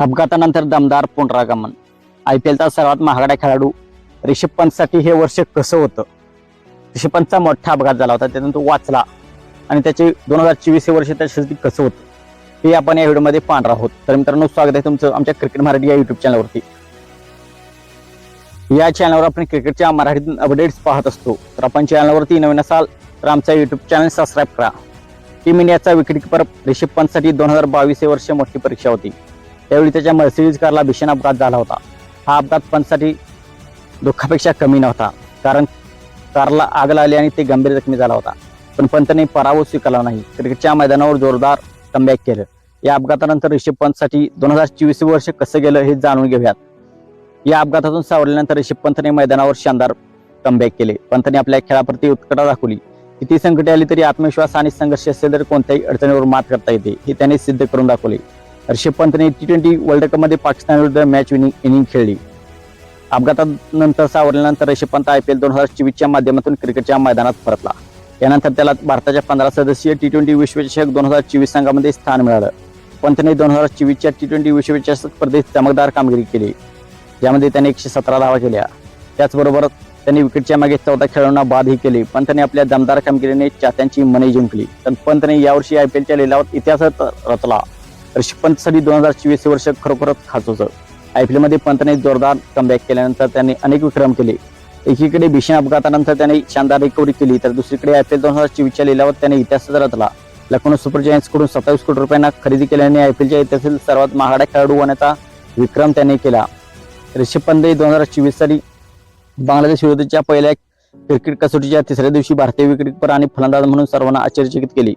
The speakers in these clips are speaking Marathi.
अपघातानंतर दमदार पुनरागमन. आय पी एलचा सर्वात महागडा खेळाडू रिषभ पंतसाठी हे वर्ष कसं होतं? रिषभ पंतचा मोठा अपघात झाला होता त्यातून तो वाचला. आणि त्याचे दोन हजार चोवीस हे वर्ष त्याच्यासाठी कसं होतं? हे आपण या व्हिडिओमध्ये पाहणार आहोत. तर मित्रांनो स्वागत आहे तुमचं आमच्या क्रिकेट मराठी या युट्यूब चॅनलवरती या चॅनलवर आपण क्रिकेटच्या मराठीतून अपडेट्स पाहत असतो. तर आपण चॅनलवरती नवीन असाल तर आमचा युट्यूब चॅनल सबस्क्राईब करा. टीम इंडियाचा विकेटकीपर रिषभ पंतसाठी दोन हजार बावीस हे वर्ष मोठी परीक्षा होती. त्यावेळी त्याच्या मर्सिडीज कारला भीषण अपघात झाला होता. हा अपघात पंचसाठी दुःखापेक्षा कमी नव्हता. कारण कारला आग लागली आणि ते गंभीर जखमी झाला होता. पण पंतने पराभव स्वीकारला नाही. क्रिकेटच्या मैदानावर जोरदार कमबॅक केलं. या अपघातानंतर ऋषभ पंतसाठी दोन हजार चोवीस वर्ष कसं गेलं हे जाणून घेऊयात. या अपघातातून सावरल्यानंतर ऋषभ पंतने मैदानावर शानदार कमबॅक केले. पंतने आपल्या खेळाप्रती उत्कटा दाखवली. किती संकटे आली तरी आत्मविश्वास आणि संघर्ष असेल तर कोणत्याही अडचणीवर मात करता येते हे त्याने सिद्ध करून दाखवले. ऋषभ पंतने टी ट्वेंटी वर्ल्ड कपमध्ये पाकिस्तानविरुद्ध मॅच विनिंग इनिंग खेळली. अपघातानंतर सावरल्यानंतर Rishabh Pant I P L दोन हजार चोवीसच्या माध्यमातून क्रिकेटच्या मैदानात परतला. यानंतर त्याला भारताच्या पंधरा सदस्यीय टी ट्वेंटी विश्वचषक दोन हजार चोवीस संघामध्ये स्थान मिळालं. पंतने दोन हजार चोवीसच्या टी ट्वेंटी विश्वचषक स्पर्धेत चमकदार कामगिरी केली. ज्यामध्ये त्याने एकशे सतरा धावा केल्या. त्याचबरोबर त्यांनी विकेटच्या मागे चौदा खेळाडूंना बादही केली. पंतने आपल्या दमदार कामगिरीने चात्यांची मने जिंकली. तर पंतने यावर्षी आय पी एलच्या लिलावात इतिहासात रचला. ऋषभ पंतसाठी दोन हजार चोवीस वर्ष खरोखरच खास होतं. आय पी एलमध्ये पंतने जोरदार कमबॅक केल्यानंतर त्यांनी अनेक विक्रम केले. एकीकडे भीषण अपघातानंतर त्याने शानदार रिकव्हरी केली तर दुसरीकडे आय पी एल दोन हजार चोवीसच्या लिलावर त्याने इतिहास रचला लखनौ सुपरकडून सत्तावीस कोटी रुपयांना खरेदी केल्याने आय पी एलच्या इतिहासातील सर्वात महागडा खेळाडू होण्याचा विक्रम त्याने केला. ऋषभ पंत दोन हजार चोवीस साली बांगलादेश विरोधच्या पहिल्या क्रिकेट कसोटीच्या तिसऱ्या दिवशी भारतीय विकेटकीपर आणि फलंदाज म्हणून सर्वांना आश्चर्यचकित केली.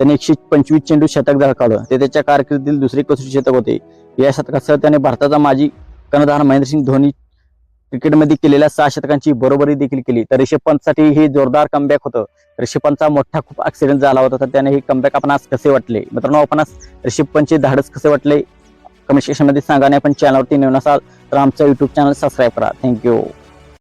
त्याने एकशे पंचवीस चेंडू शतक झळकावलं ते त्याच्या कारकिर्दीतील दुसरे कसोटी शतक होते. या शतकासह त्याने भारताचा माजी कर्णधार महेंद्रसिंग धोनी क्रिकेटमध्ये केलेल्या सहा शतकांची बरोबरी देखील केली. तर ऋषभ पंतसाठी हे जोरदार कमबॅक होतं. ऋषभ पंतचा मोठा खूप ऍक्सिडेंट झाला होता तर त्याने हे कमबॅक आपणास कसे वाटले? मित्रांनो आपणास ऋषभ पंतचे धाडस कसे वाटले? कमेंट सेक्शनमध्ये सांगा आणि आपण चॅनलवरती नेऊन असाल तर आमचं युट्यूब चॅनल सबस्क्राईब करा. Thank you